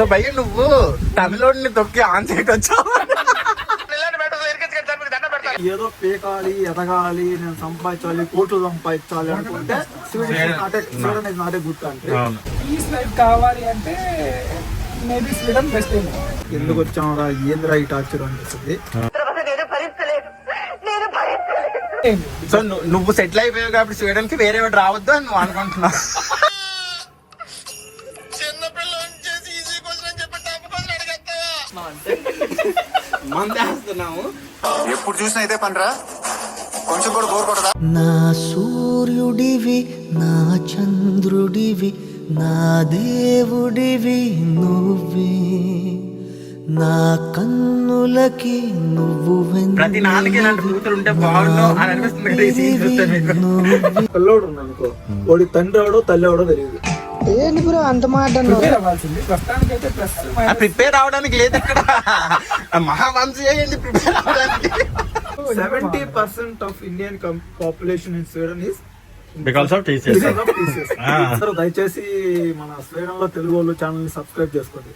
So భయ్య నువ్వు తమిళోడిని తొక్కి ఆన్ సైట్ వచ్చావు ఏదో పేకాలి ఎదగాలి నేను సంపాదించాలి కోట్లు సంపాదించాలి అనుకుంటే స్వీడన్ నాటే Sweden is not a good country peace life కావాలి అంటే మేబీ స్వీడన్ బెస్ట్ ఎందుకు వచ్చాము ఏంద్రా ఈ టార్చర్ అనిపిస్తుంది? సో నువ్వు సెటిల్ అయిపోయావు కాబట్టి స్వీడన్కి వేరే రావద్దు అని నువ్వు అనుకుంటున్నావు. మందేస్తున్నాము ఎప్పుడు చూసినా ఇదే పనిరా? కొంచెం కూడా బోర్ కొట్టదా? నా సూర్యుడివి నా చంద్రుడివి నా దేవుడివి నువ్వే. నా కన్నులకి నువ్వు ప్రతి నాన్నకి ఇలాంటి కూతురు ఉంటే బాగుండు అని అనిపిస్తుంది. కదా ఈ scene చూస్తే మీకు. పిల్లోడు ఉన్నాడు అనుకో. వాడి తండ్రి ఎవడో తల్లి ఎవడో తెలియదు. ప్రస్తుతానికి అయితే ప్లస్ ఆ ప్రిపేర్ అవడానికి లేదు ఇక్కడ. మహావంశీ అయ్యింది ప్రిపేర్ అవడానికి. Seventy percent of Indian population in Sweden is because of TCS దయచేసి మన స్వీడన్లో తెలుగు వాళ్ళు ఛానల్ని సబ్స్క్రైబ్ చేసుకోండి.